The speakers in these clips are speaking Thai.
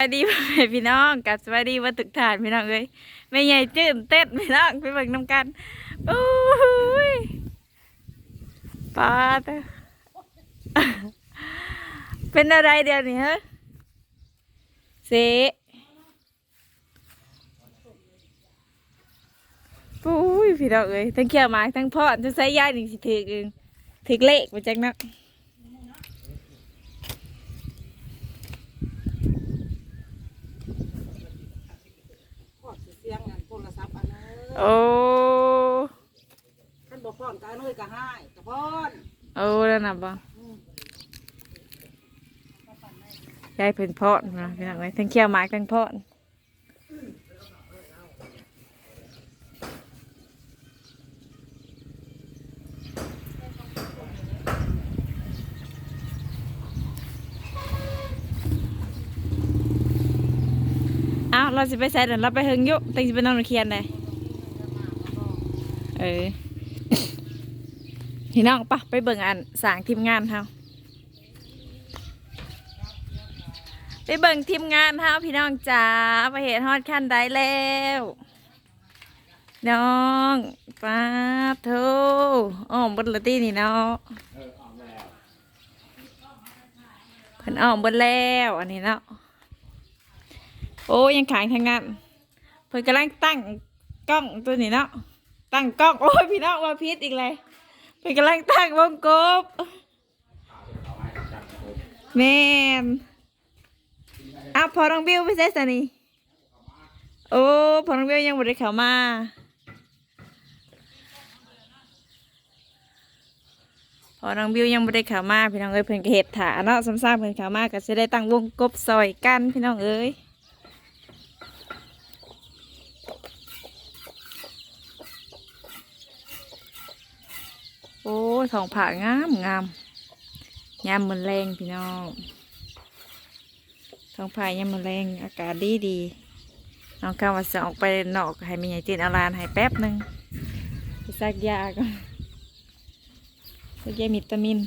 สวัสดีพ่อแม่พี่น้องกับสวัสดีวันตึกฐานพี่น้องเอ้ยไม่ใหญ่จื้นเต้นพี่น้องไปเบิ่งน้ำกันโอ้ยปาเอ้เป็นอะไรเดี๋ยวนี้ฮะเสปุ้ยพี่น้องเอ้ยทั้งเขี่ยวมาทั้งพ่อทั้งส่ยายนี่สิถือเองถือเลขมาจากนัก พอดสิเสียงอันโทรศัพท์อันนั้น โอ้ท่านบอกพ่อนกาเนยก็ให้กะพ่อนโอ้แล้วนะบ่ยายเพิ่นเพาะนะพี่น้องเอ้ยทั้งเขี่ยวหมากทั้งเพาะอ้าวเราจะไปใส่เดี๋ยวเราไปเฮงอยุติงจะไปนอนเคียนเลย เออพี่น้องปะไปเบิ่งอันสางทีมงานเฮาไปเบิ่งทีมงานเฮาพี่น้องจ๋าไปเห็นฮอดขั้นได้แล้วน้องป้าโธ่อ้อมบนละตี้นี่เนาะเพิ่นอ้อมบนแล้วอันนี้เนาะโอ้ยังขายทางงานเพิ่นกำลังตั้งกล้องตัวนี้เนาะ ตั้งกล้อง โอ้ยพี่น้องว่าพิษอีกเลยเพิ่นกำลังตั้งวงกบแม่นอ้าวพอน้องบิวไปใส่สนี่โอ้พอน้องบิวยังบ่ได้เขามาพอน้องบิวยังบ่ได้ข้ามาพี่น้องเอ้ยเพิ่นก็เฮ็ดถาเนาะซ้ำๆเพิ่นข้ามาก็สิได้ตั้งวงกบซอยกันพี่น้องเอ้ย อ้ทองผ่างามงามยามมันแรงพี่น้องทองผ่ายามมันแรงอากาศดีดีน้องข้าวว่าจะออกไปนอกให้มีใหญ่ตีนอาลานให้แป๊บหนึ่งไปซักยาก่อนซักยามิตามิน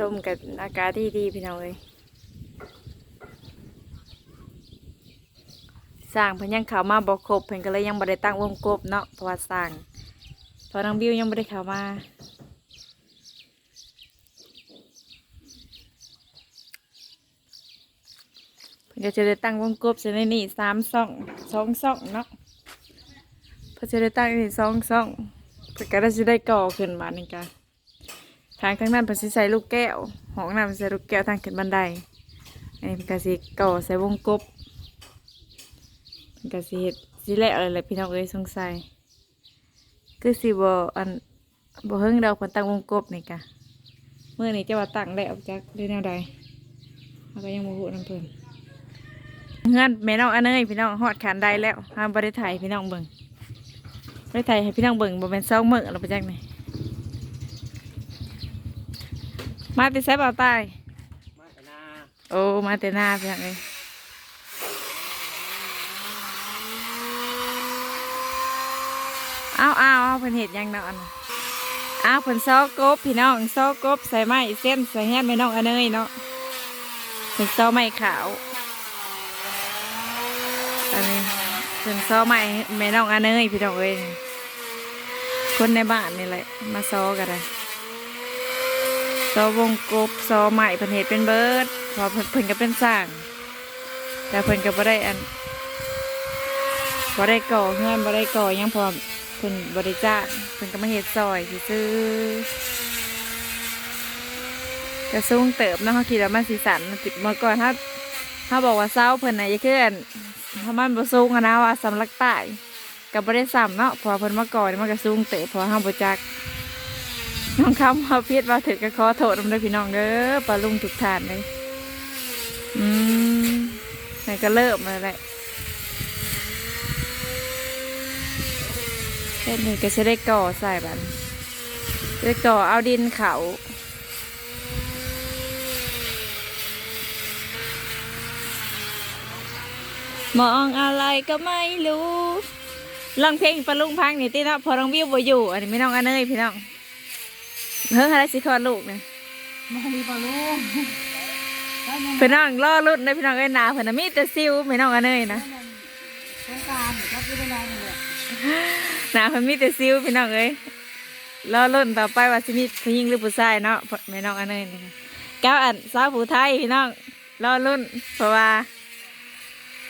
ลมกับอากาศดีดีพี่น้องเอ้ยสร้างเพิ่นยังเข้ามาบ่ครบเพิ่นก็เลยยังบ่ได้ตั้งวงกบเนาะเพราะว่าสร้างเพอน้องบิวยังบ่ได้เข้ามาเพิ่นก็จะได้ตั้งวงกบใส่ในนี่สามซ่องสองซ่องเนาะเพิ่นจะได้ตั้งนี่สองซ่องเพิ่นก็ได้สิได้ก่อขึ้นมานี่กะ ทางข้างนั้นเป็นสิใส่ลูกแก้วห้องน้ำเป็นใส่ลูกแก้วทางขึ้นบันไดอันนี้เป็นกระสีก่อใส่วงกบเป็นกระสีเห็ดสิแหละอะไรเลยพี่น้องเอ้ยสงสัยคือสิบออันบ่เฮิงเราคนตั้งวงกบนี่กะเมื่อนี้จะว่าตั้งได้ออกจากเรื่องแนวใดเราก็ยังโมโหน้ำเพิ่นเงื่อนแม่น้องอันเนยพี่น้องหอดขานได้แล้วห้ามบริถ่ายพี่น้องเบิ่งบริถ่ายให้พี่น้องเบิ่งบ่เป็นเศร้าเมื่อเราไปจากไหน มาติใส่เบาใต้มาแต่นาโอ้มาแต่หน้าเพียงเลยอ้าวอ้าวอ้าวเพิ่นเห็ดหยังเนาะอันน่ะอ้าวเพิ่นซอกกบพี่น้องซอกกบใส่ไม้เส้นใส่แห้นแม่น้องอันเนยเนาะเพิ่นซอไม้ขาวอันนี้เพิ่นซอไม้แม่น้องอันเนยพี่น้องเอ้ยคนในบ้านนี่แหละมาซอกันเลย ซอวงกบซอใหม่เพิ่นเห็ดเป็นเบิร์ดพอเพิ่นก็เป็นสร้าง แต่เพิ่นก็บ่ได้อันบ่ได้ก่อเฮือนบ่ได้ก่อยังพอเพิ่นบ่ได้จ้างเพิ่นก็มาเฮ็ดซอยซื่อๆก็สูงเติบเนาะเฮาคิดว่ามันสิสั่นติเมื่อก่อนถ้าถ้าบอกว่าเซาเพิ่นน่ะอย่าคืออันถ้ามันบ่สูงอะนะว่าสำลักใต้ก็บ่ได้ซ้ำเนาะพอเพิ่นมาก่อนมันก็สูงเติบพอเฮาบ่จัก น้องคำมาพิดว่าถือกระขอโทษนำด้อพี่น้องเด้อปลาลุงทุกทานเลยอืมนี่นก็เริ่มแล้วแหละแค่นี้ก็จะได้ก่อใส่บันได้ก่อเอาดินเขามองอะไรก็ไม่รู้ลองเพลงปลาลุงพังนี่ติเนาะพอน้องวิวบ่อยู่ อันนี้ไม่น้องอันเนยพี่น้อง เฮ้ยอะไรสิคลอดลูกเนี่ยมามีปลาลูกแล้วมันพี่น้องรอรุ่นนะพี่น้องเอ้ยหนาเพิ่นน่ะมีแต่ซิวพี่น้องอันเนยนะสงการครับไม่ได้ไรนี่แหละหนาเพิ่นมีแต่ซิวพี่น้องเอ้ยรอรุ่นต่อไปว่าสิมีผู้หญิงหรือผู้ชายเนาะพี่น้องอันเนยนี่ค่ะแก้วอันสาวผู้ไทยพี่น้องรอรุ่นเพราะว่า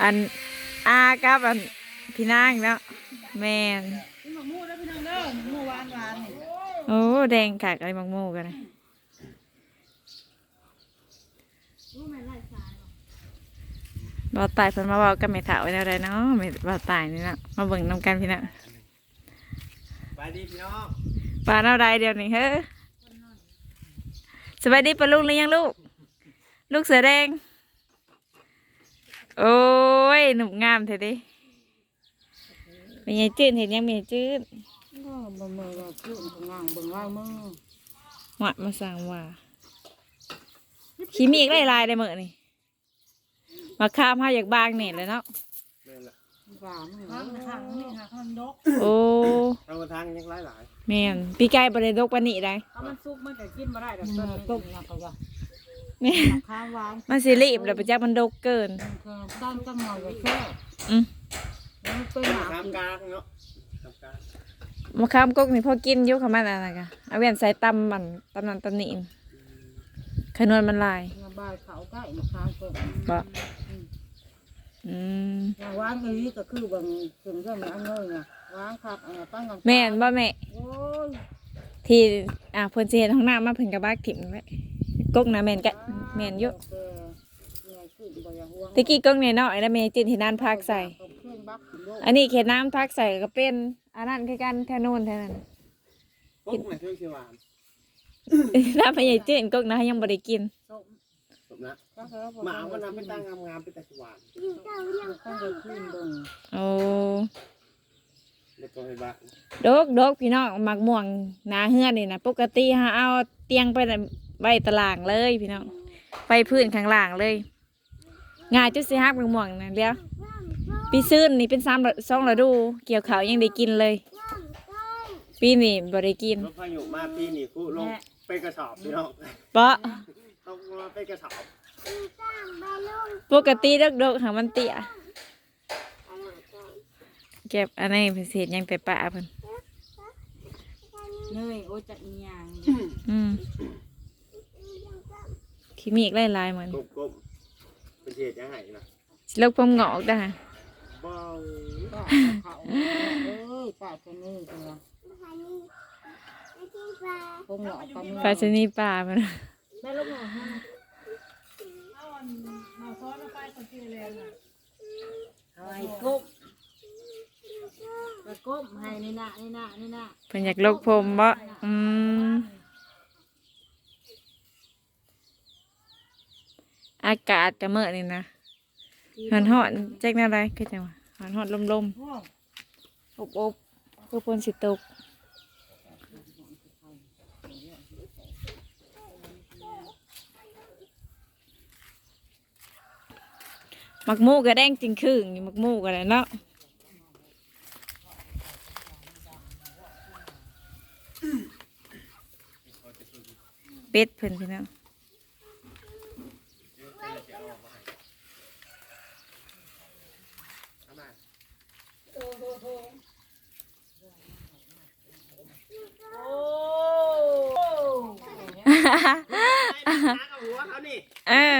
อันอากับอันพี่นางเนาะแม่นนี่หมกมูได้พี่น้องเด้อหมูหวานหวานนี่ โอ้แดงกากอะไรมังโมกันนะบอตายเพิ่นมาบอกกับแม่ถาวไว้แล้วได้เนาะแม่บอตายนี่นะมาเบิ่งนำกันพี่น้องไปดีพี่น้องปลาเนาใดเดียวนี่เฮ้อสบายดีปะลุงหรือยังลูก ลูกเสือแดง โอ้ยหนุ่มงามเถอะดิมีไงจืดเห็นยังมีไงจืด ก็บ่มือว่าจุ่มงางเบิ่งลายมือหวะมาสั่งว่าขี้มีอีกหลายๆได้เหมือนี่มาข้ามห้าอยากบางเนี่ยเลยเนาะแม่นละหวานข้างข้างนี่ค่ะข้างดกโอ้ทางกระทางยังหลายหลายแม่นปีไก่บริดกปานนี่ได้ถ้ามันสุกมันก็กินมาได้ดอกต้นต้มนะเขาว่าแม่นข้าวหวานมันสิรีบแล้วไปจักมันดกเกินคือตั้งตั้งหน่อยก็แค่อืมมันเป็นหมาทางกินกลางเนาะทางกลาง มาข้ามกกนี่พอกินอยุคขมันอะไรกะเอาเวียนใส่ตำมันตำนันตำนี่ขนวนมันลายมาบายเขาใกล้มาข้างเกินบ่อืมอย่างวางอันนี้ก็คือบางถึงเรื่องอันเลยไงวางครับอันตั้งกันแม่นบ่แม่โอ้ยที่อ่าเพิ่นสิเฮ็ดห้องน้ำมาเพิ่นก็บากถิ่มไว้กกนะแม่นกะแม่นอยู่แม่ขึ้นบ่อยากห่วงตะกี้กกน้อยๆแล้วแม่จินที่นั่นพักใส่เครื่องบักถึงโลกอันนี้เขตน้ำพักใส่ก็เป็น อันนั้นคือกันแถวนู้นแถวนั้นปุ๊บมาช่วยเชียวหวานน้ำพญายจืดกกนะยังบ่ได้กินส้มจบนะก็คือว่าหมาก็นำไปตั้งงามๆไปแต่หวานตั้งใจขึ้นเบิ่งโอ้เด็กก็ให้บ้านดกดกพี่น้องมักม่วงหนาเฮือนนี่นะปกติฮะเอาเตียงไปไว้ตารางเลยพี่น้องไปพื้นข้างล่างเลยง่ายจุดสิฮักมักม่วงนะเดียว ปีซื่นนี่เป็นซ้ำสองฤดู เกี่ยวเขาวยังได้กินเลย ปีนี้บ่ได้กินรถพายุมาปีนี้คู่ลงไปกระสอบพี่น้องเพราะต้องมาไปกระสอบปกติดกดกๆหามันเตี้ยเก็บอันนี้เป็นเศษยังแต่ป่าเพิ่นเนยโอจะอีหยังอืมขี้มีอีกหลายๆเหมือนกบๆเป็นเหตุยังไงนะสิลกผมงอกได้ อบ้าก็เขาเอ้ยป้าจะนี่ตัวพงหลอกกันปลาชนีป่ามันแม่ลูกหน่อยฮะเอาอันมาซ้อนไปคนที่เรียนน่ะเอาไอ้ก้มไปก้มให้นี่นะนี่นะนี่นะเพิ่นอยากลกผมบ่อืมอากาศกะเมื่อนี่นะหันหอนแจ๊กแนวใดคือจังว่า หันหอนลมโอ้ๆอบอบๆคือฝนสิตกมักมูกก็แดงจริงครึ่งอยู่มักมูกก็ได้เนาะเป็ดเพิ่นพี่น้อง หัว เออ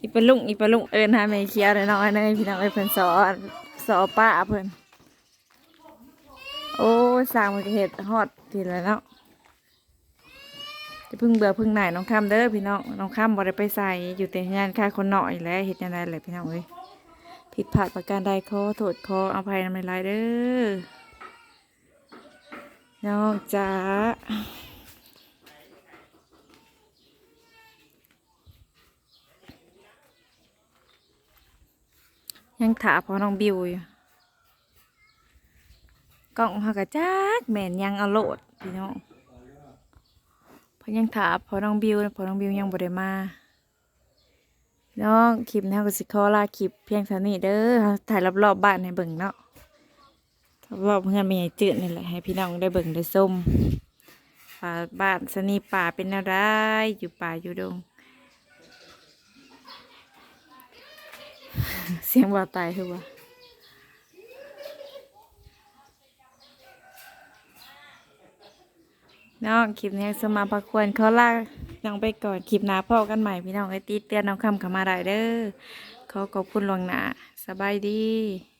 อีปลาลุงอีปลาลุงเอิญหาแม่เคียวเลยน้องอันยพี่น้องเอ้ยเพิ่นสอนสอป้าเพิ่นโอ้สร้างมันเห็ดฮอดทีแล้วเนาะจะพึ่งเบื่อพึ่งไหนน้องคำเด้อพี่น้องน้องคำบ่ได้ไปใส่อยู่แต่งานค่าคนหน่อยแล้วเห็ดยังไงเลยพี่น้องเอ้ยผิดพลาดประการใดขอโทษขออภัยนำในลายเด้อน้องจ๋า ยังถาพอน้องบิวอยู่กล้องเขากระจักแม่นยังเอาโหลดพี่น้องพราะยังถาพอน้องบิวพอน้องบิวยังบ่ได้มาน้องคลิปนี้ก็สิขอลาคลิปเพียงเท่านี้เด้อราถ่ายรอบๆบ้านให้เบิ่งเนาะรอบเพื่อนไม่ใหญ่จืดนี่แหละให้พี่น้องได้เบิ่งได้ส้มป่าบ้านสนีป่าเป็นอะไรอยู่ป่าอยู่ดง เสียงบ่าตายคือว่าน้องคลิปนี้สมาพักควรเขาลาน้องไปก่อนคลิปหน้าพ่อกันใหม่พี่น้องไอ้ตีเตือนน้องคำขามาได้เด้อขอขอบคุณหลวงหนาสบายดี